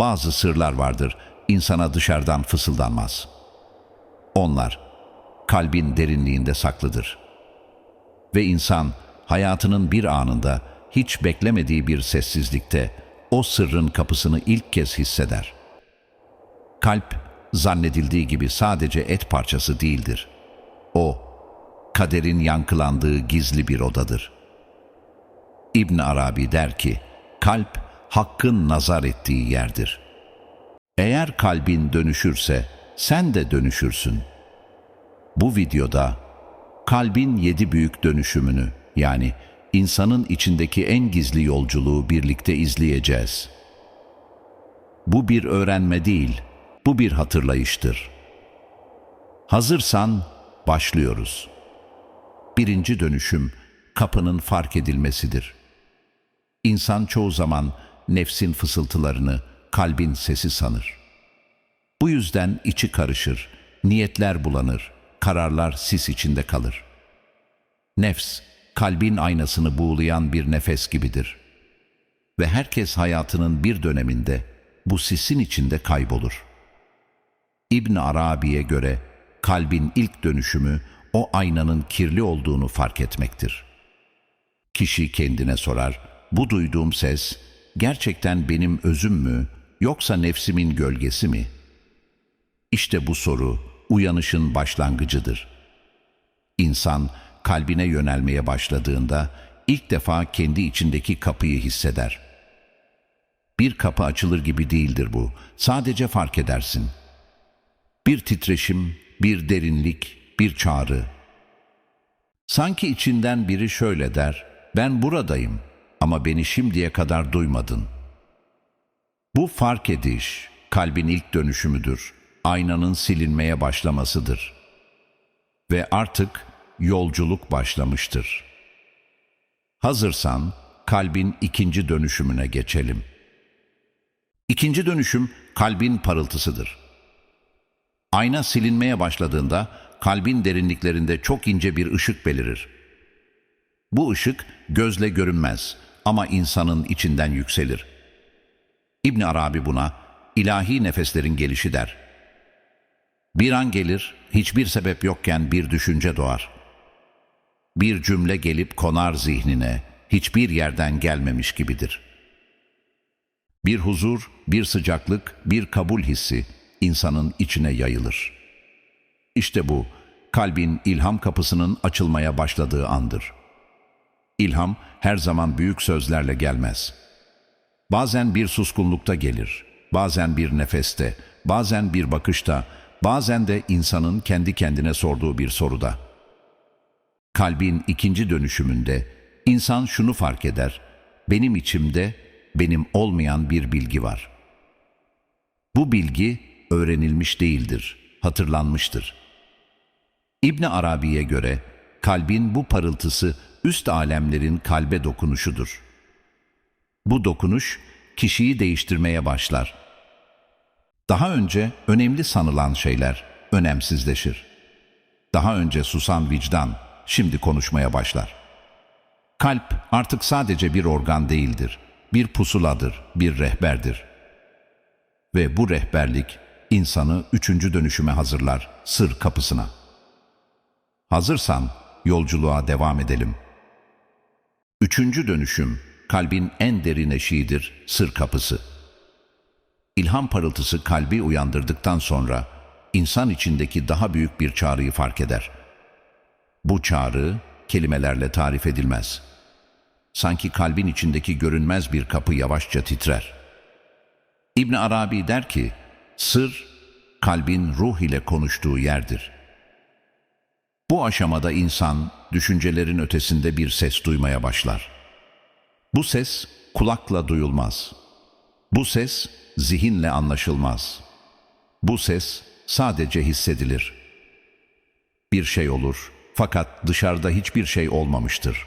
Bazı sırlar vardır, insana dışarıdan fısıldanmaz. Onlar, kalbin derinliğinde saklıdır. Ve insan, hayatının bir anında, hiç beklemediği bir sessizlikte, o sırrın kapısını ilk kez hisseder. Kalp, zannedildiği gibi sadece et parçası değildir. O, kaderin yankılandığı gizli bir odadır. İbn Arabi der ki, kalp hakkın nazar ettiği yerdir. Eğer kalbin dönüşürse sen de dönüşürsün. Bu videoda kalbin yedi büyük dönüşümünü yani insanın içindeki en gizli yolculuğu birlikte izleyeceğiz. Bu bir öğrenme değil, bu bir hatırlayıştır. Hazırsan başlıyoruz. Birinci dönüşüm kapının fark edilmesidir. İnsan çoğu zaman nefsin fısıltılarını kalbin sesi sanır. Bu yüzden içi karışır, niyetler bulanır, kararlar sis içinde kalır. Nefs, kalbin aynasını buğulayan bir nefes gibidir. Ve herkes hayatının bir döneminde bu sisin içinde kaybolur. İbn Arabi'ye göre kalbin ilk dönüşümü o aynanın kirli olduğunu fark etmektir. Kişi kendine sorar, bu duyduğum ses gerçekten benim özüm mü yoksa nefsimin gölgesi mi? İşte bu soru uyanışın başlangıcıdır. İnsan kalbine yönelmeye başladığında ilk defa kendi içindeki kapıyı hisseder. Bir kapı açılır gibi değildir bu. Sadece fark edersin. Bir titreşim, bir derinlik, bir çağrı. Sanki içinden biri şöyle der, ben buradayım ama beni şimdiye kadar duymadın. Bu fark ediş, kalbin ilk dönüşümüdür, aynanın silinmeye başlamasıdır. Ve artık yolculuk başlamıştır. Hazırsan kalbin ikinci dönüşümüne geçelim. İkinci dönüşüm kalbin parıltısıdır. Ayna silinmeye başladığında kalbin derinliklerinde çok ince bir ışık belirir. Bu ışık gözle görünmez ama insanın içinden yükselir. İbn Arabi buna ilahi nefeslerin gelişi der. Bir an gelir, hiçbir sebep yokken bir düşünce doğar. Bir cümle gelip konar zihnine, hiçbir yerden gelmemiş gibidir. Bir huzur, bir sıcaklık, bir kabul hissi insanın içine yayılır. İşte bu, kalbin ilham kapısının açılmaya başladığı andır. İlham her zaman büyük sözlerle gelmez. Bazen bir suskunlukta gelir, bazen bir nefeste, bazen bir bakışta, bazen de insanın kendi kendine sorduğu bir soruda. Kalbin ikinci dönüşümünde insan şunu fark eder, benim içimde benim olmayan bir bilgi var. Bu bilgi öğrenilmiş değildir, hatırlanmıştır. İbni Arabi'ye göre kalbin bu parıltısı üst alemlerin kalbe dokunuşudur. Bu dokunuş kişiyi değiştirmeye başlar. Daha önce önemli sanılan şeyler önemsizleşir. Daha önce susan vicdan şimdi konuşmaya başlar. Kalp artık sadece bir organ değildir, bir pusuladır, bir rehberdir. Ve bu rehberlik insanı üçüncü dönüşüme hazırlar, sır kapısına. Hazırsan yolculuğa devam edelim. Üçüncü dönüşüm, kalbin en derin eşiğidir, sır kapısı. İlham parıltısı kalbi uyandırdıktan sonra, insan içindeki daha büyük bir çağrıyı fark eder. Bu çağrı, kelimelerle tarif edilmez. Sanki kalbin içindeki görünmez bir kapı yavaşça titrer. İbn Arabi der ki, sır, kalbin ruh ile konuştuğu yerdir. Bu aşamada insan, düşüncelerin ötesinde bir ses duymaya başlar. Bu ses kulakla duyulmaz. Bu ses zihinle anlaşılmaz. Bu ses sadece hissedilir. Bir şey olur fakat dışarıda hiçbir şey olmamıştır.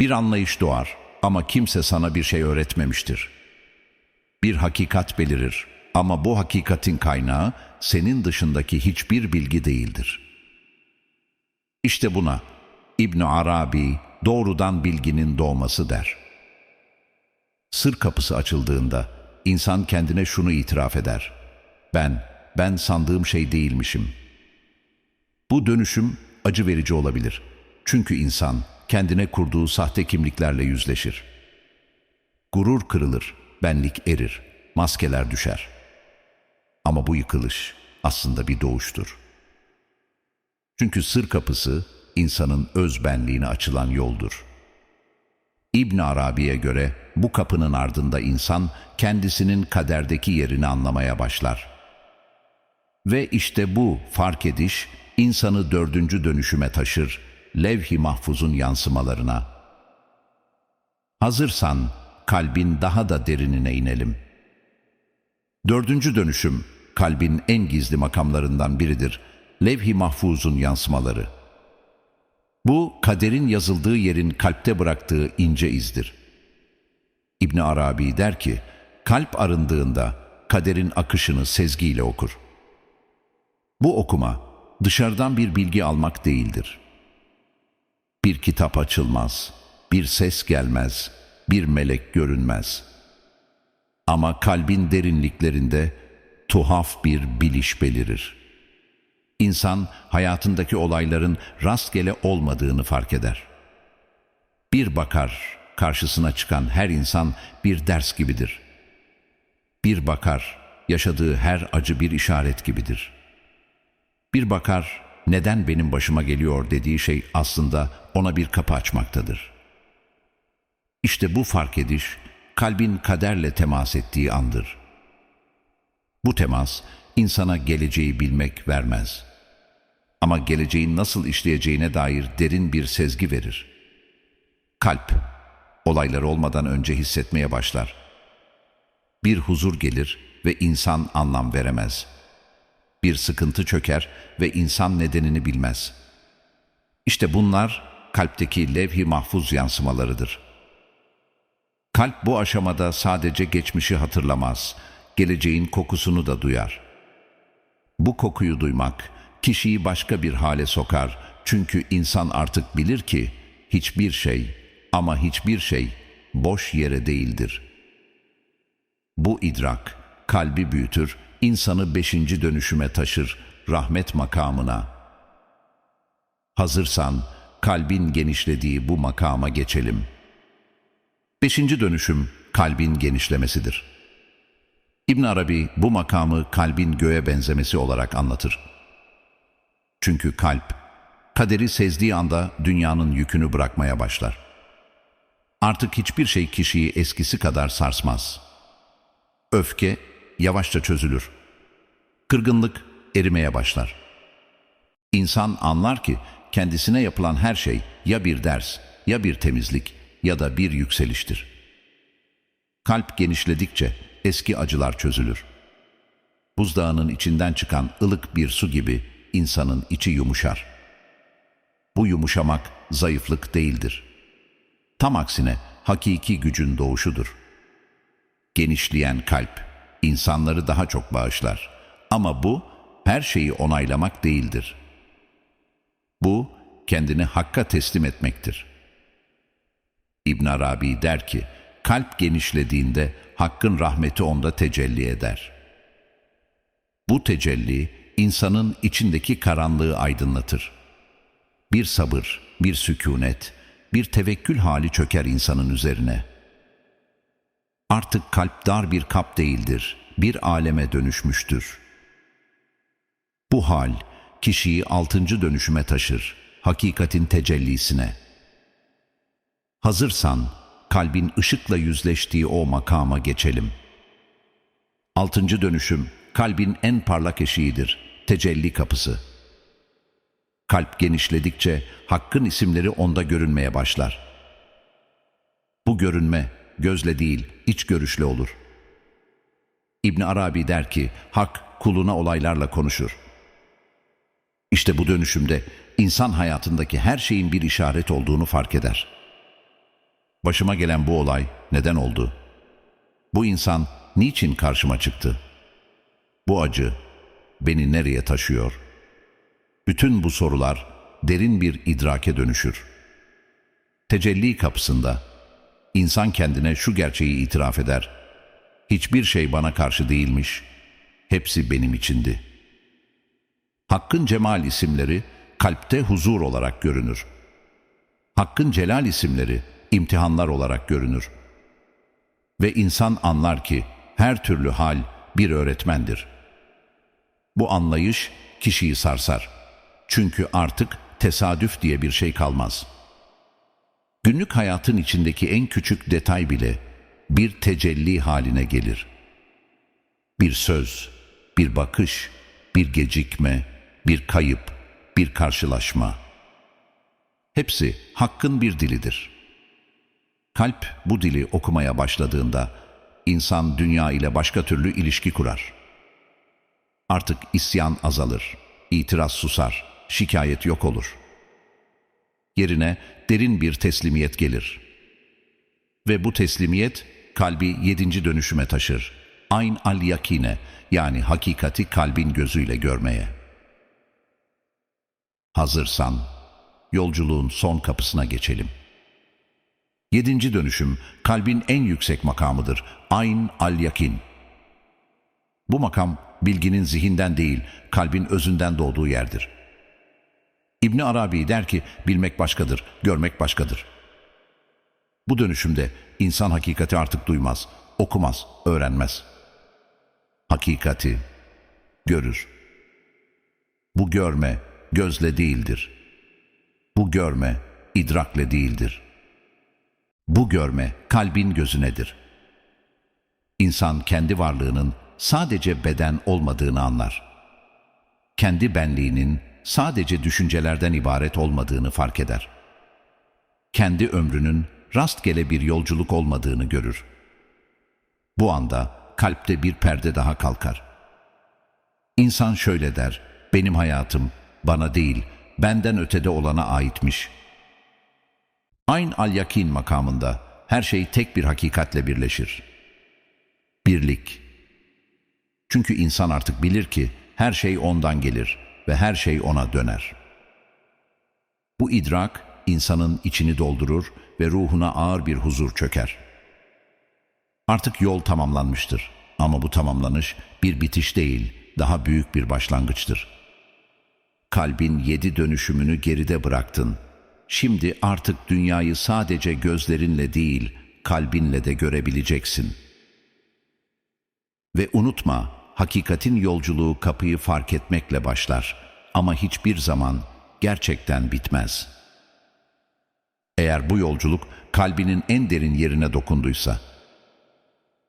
Bir anlayış doğar ama kimse sana bir şey öğretmemiştir. Bir hakikat belirir ama bu hakikatin kaynağı senin dışındaki hiçbir bilgi değildir.'' İşte buna İbn Arabi doğrudan bilginin doğması der. Sır kapısı açıldığında insan kendine şunu itiraf eder. Ben, ben sandığım şey değilmişim. Bu dönüşüm acı verici olabilir. Çünkü insan kendine kurduğu sahte kimliklerle yüzleşir. Gurur kırılır, benlik erir, maskeler düşer. Ama bu yıkılış aslında bir doğuştur. Çünkü sır kapısı insanın öz benliğine açılan yoldur. İbn Arabi'ye göre bu kapının ardında insan kendisinin kaderdeki yerini anlamaya başlar. Ve işte bu fark ediş insanı dördüncü dönüşüme taşır, levh-i mahfuzun yansımalarına. Hazırsan kalbin daha da derinine inelim. Dördüncü dönüşüm kalbin en gizli makamlarından biridir. Levh-i mahfuzun yansımaları. Bu kaderin yazıldığı yerin kalpte bıraktığı ince izdir. İbn Arabi der ki, kalp arındığında kaderin akışını sezgiyle okur. Bu okuma dışarıdan bir bilgi almak değildir. Bir kitap açılmaz, bir ses gelmez, bir melek görünmez. Ama kalbin derinliklerinde tuhaf bir biliş belirir. İnsan hayatındaki olayların rastgele olmadığını fark eder. Bir bakar, karşısına çıkan her insan bir ders gibidir. Bir bakar, yaşadığı her acı bir işaret gibidir. Bir bakar, neden benim başıma geliyor dediği şey aslında ona bir kapı açmaktadır. İşte bu fark ediş, kalbin kaderle temas ettiği andır. Bu temas, insana geleceği bilmek vermez. Ama geleceğin nasıl işleyeceğine dair derin bir sezgi verir. Kalp, olaylar olmadan önce hissetmeye başlar. Bir huzur gelir ve insan anlam veremez. Bir sıkıntı çöker ve insan nedenini bilmez. İşte bunlar kalpteki levh-i mahfuz yansımalarıdır. Kalp bu aşamada sadece geçmişi hatırlamaz, geleceğin kokusunu da duyar. Bu kokuyu duymak kişiyi başka bir hale sokar çünkü insan artık bilir ki hiçbir şey ama hiçbir şey boş yere değildir. Bu idrak kalbi büyütür, insanı beşinci dönüşüme taşır, rahmet makamına. Hazırsan kalbin genişlediği bu makama geçelim. Beşinci dönüşüm kalbin genişlemesidir. İbn Arabi bu makamı kalbin göğe benzemesi olarak anlatır. Çünkü kalp, kaderi sezdiği anda dünyanın yükünü bırakmaya başlar. Artık hiçbir şey kişiyi eskisi kadar sarsmaz. Öfke yavaşça çözülür. Kırgınlık erimeye başlar. İnsan anlar ki kendisine yapılan her şey ya bir ders, ya bir temizlik ya da bir yükseliştir. Kalp genişledikçe eski acılar çözülür. Buzdağının içinden çıkan ılık bir su gibi insanın içi yumuşar. Bu yumuşamak zayıflık değildir. Tam aksine hakiki gücün doğuşudur. Genişleyen kalp insanları daha çok bağışlar. Ama bu her şeyi onaylamak değildir. Bu kendini hakka teslim etmektir. İbn Arabi der ki, kalp genişlediğinde hakkın rahmeti onda tecelli eder. Bu tecelli insanın içindeki karanlığı aydınlatır. Bir sabır, bir sükunet, bir tevekkül hali çöker insanın üzerine. Artık kalp dar bir kap değildir, bir aleme dönüşmüştür. Bu hal kişiyi altıncı dönüşüme taşır, hakikatin tecellisine. Hazırsan kalbin ışıkla yüzleştiği o makama geçelim. Altıncı dönüşüm kalbin en parlak eşiğidir, tecelli kapısı. Kalp genişledikçe Hakk'ın isimleri onda görünmeye başlar. Bu görünme gözle değil, iç görüşle olur. İbn Arabi der ki, Hak kuluna olaylarla konuşur. İşte bu dönüşümde insan hayatındaki her şeyin bir işaret olduğunu fark eder. Başıma gelen bu olay neden oldu? Bu insan niçin karşıma çıktı? Bu acı beni nereye taşıyor? Bütün bu sorular derin bir idrake dönüşür. Tecelli kapısında insan kendine şu gerçeği itiraf eder. Hiçbir şey bana karşı değilmiş. Hepsi benim içindi. Hakkın Cemal isimleri kalpte huzur olarak görünür. Hakkın Celal isimleri imtihanlar olarak görünür. Ve insan anlar ki her türlü hal bir öğretmendir. Bu anlayış kişiyi sarsar. Çünkü artık tesadüf diye bir şey kalmaz. Günlük hayatın içindeki en küçük detay bile bir tecelli haline gelir. Bir söz, bir bakış, bir gecikme, bir kayıp, bir karşılaşma. Hepsi hakkın bir dilidir. Kalp bu dili okumaya başladığında insan dünya ile başka türlü ilişki kurar. Artık isyan azalır, itiraz susar, şikayet yok olur. Yerine derin bir teslimiyet gelir. Ve bu teslimiyet kalbi yedinci dönüşüme taşır. Ayn al yakine yani hakikati kalbin gözüyle görmeye. Hazırsan yolculuğun son kapısına geçelim. Yedinci dönüşüm kalbin en yüksek makamıdır. Ayn al yakin. Bu makam bilginin zihinden değil, kalbin özünden doğduğu yerdir. İbni Arabi der ki bilmek başkadır, görmek başkadır. Bu dönüşümde insan hakikati artık duymaz, okumaz, öğrenmez. Hakikati görür. Bu görme gözle değildir. Bu görme idrakle değildir. Bu görme kalbin gözünedir. İnsan kendi varlığının sadece beden olmadığını anlar. Kendi benliğinin sadece düşüncelerden ibaret olmadığını fark eder. Kendi ömrünün rastgele bir yolculuk olmadığını görür. Bu anda kalpte bir perde daha kalkar. İnsan şöyle der, benim hayatım bana değil, benden ötede olana aitmiş. Ayn al yakin makamında her şey tek bir hakikatle birleşir. Birlik. Çünkü insan artık bilir ki her şey ondan gelir ve her şey ona döner. Bu idrak insanın içini doldurur ve ruhuna ağır bir huzur çöker. Artık yol tamamlanmıştır ama bu tamamlanış bir bitiş değil, daha büyük bir başlangıçtır. Kalbin yedi dönüşümünü geride bıraktın. Şimdi artık dünyayı sadece gözlerinle değil, kalbinle de görebileceksin. Ve unutma, hakikatin yolculuğu kapıyı fark etmekle başlar ama hiçbir zaman gerçekten bitmez. Eğer bu yolculuk kalbinin en derin yerine dokunduysa,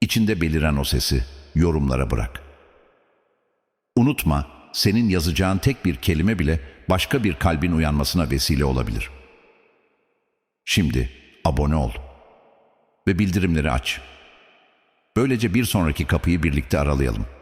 içinde beliren o sesi yorumlara bırak. Unutma, senin yazacağın tek bir kelime bile başka bir kalbin uyanmasına vesile olabilir. Şimdi abone ol ve bildirimleri aç. Böylece bir sonraki kapıyı birlikte aralayalım.